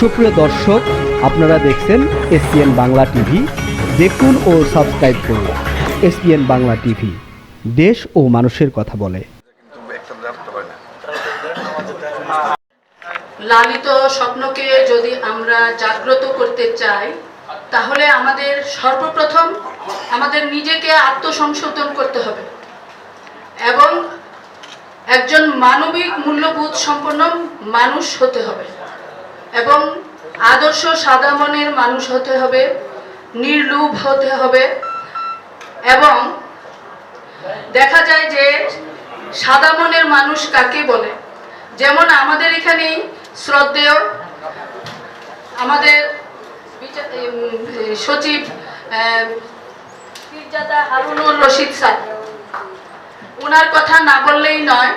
সুপ্রিয় দর্শক, আপনারা দেখছেন এসপিএন বাংলা টিভি। দেখুন ও সাবস্ক্রাইব করুন এসপিএন বাংলা টিভি। দেশ ও মানুষের কথা বলে। লালিত স্বপ্নকে যদি আমরা জাগ্রত করতে চাই, তাহলে আমাদের সর্বপ্রথম আমাদের নিজেকে আত্মসংশোধন করতে হবে এবং একজন মানবিক মূল্যবোধ সম্পন্ন মানুষ হতে হবে। এবং আদর্শ সাদা মনের মানুষ হতে হবে, নির্লুভ হতে হবে এবং দেখা যায় যে সাদা মনের মানুষ কাকে বলে? যেমন আমাদের এখানেই শ্রদ্ধেয় আমাদের সচিব হারুনুর রশিদ স্যার। ওনার কথা না বললেই নয়,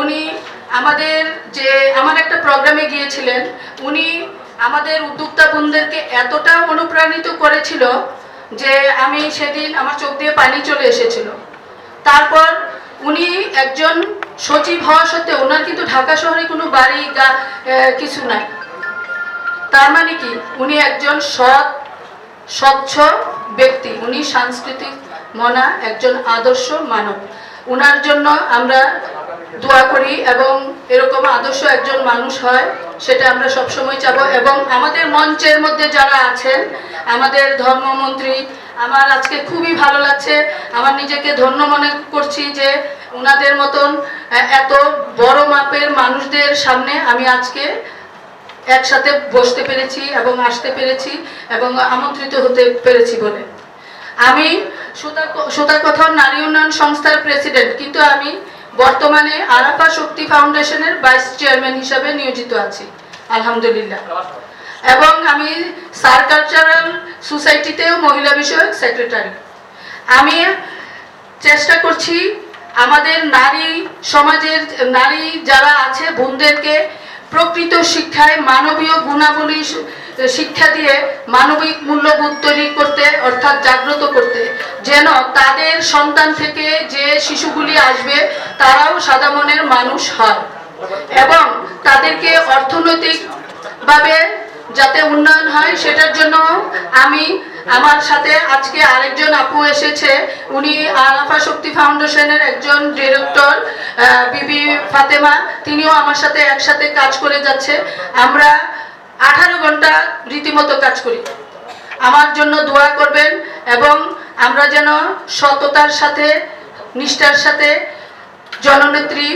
উনি আমাদের যে, আমার একটা প্রোগ্রামে গিয়েছিলেন, উনি আমাদের উদ্যোক্তা বোনদেরকে এতটা অনুপ্রাণিত করেছিল যে আমি সেদিন আমার চোখ দিয়ে পানি চলে এসেছিল। তারপর উনি একজন সচিব হওয়া সত্ত্বেও, ওনার কিন্তু ঢাকা শহরে কোনো বাড়ি কিছু নাই। তার মানে কি? উনি একজন সৎ, স্বচ্ছ ব্যক্তি। উনি সাংস্কৃতিক মনা, একজন আদর্শ মানব। উনার জন্য আমরা দোয়া করি এবং এরকম আদর্শ একজন মানুষ হয়, সেটা আমরা সবসময় চাবো। এবং আমাদের মঞ্চের মধ্যে যারা আছেন, আমাদের ধর্মমন্ত্রী, আমার আজকে খুবই ভালো লাগছে। আমার নিজেকে ধন্য মনে করছি যে উনাদের মতন এত বড় মাপের মানুষদের সামনে আমি আজকে একসাথে বসতে পেরেছি এবং আসতে পেরেছি এবং আমন্ত্রিত হতে পেরেছি বলে। আমি সুতা সুতাকথন নারী উন্নয়ন সংস্থার প্রেসিডেন্ট, কিন্তু আমি বর্তমানে আরাফা শক্তি ফাউন্ডেশনের ভাইস চেয়ারম্যান হিসাবে নিয়োজিত আছি। আলহামদুলিল্লাহ। এবং আমি সার কালচারাল সোসাইটিতেও মহিলা বিষয়ক সেক্রেটারি। আমি চেষ্টা করছি আমাদের নারী সমাজের, নারী যারা আছে, বোনদেরকে প্রকৃত শিক্ষায় মানবীয় গুণাবলী শিক্ষা দিয়ে মানবিক মূল্যবোধ তৈরি করতে, অর্থাৎ জাগ্রত করতে। যেন তাদের সন্তান থেকে যে শিশুগুলি আসবে, তারাও সাদা মনের মানুষ হয়। এবং তাদেরকে অর্থনৈতিকভাবে যাতে উন্নয়ন হয়, সেটার জন্য আমি আমার সাথে আজকে আরেকজন আপু এসেছে। উনি আলাফা শক্তি ফাউন্ডেশনের একজন ডিরেক্টর বিবি ফাতেমা। তিনিও আমার সাথে একসাথে কাজ করে যাচ্ছে। আমরা আঠারো ঘণ্টা রীতিমতো কাজ করি। আমার জন্য দোয়া করবেন এবং আমরা যেন সততার সাথে, নিষ্ঠার সাথে জননেত্রী,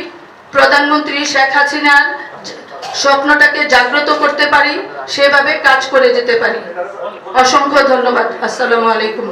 প্রধানমন্ত্রী শেখ হাসিনার স্বপ্নটাকে জাগ্রত করতে পারি, সেভাবে কাজ করে যেতে পারি। অসংখ্য ধন্যবাদ। আসসালামু আলাইকুম।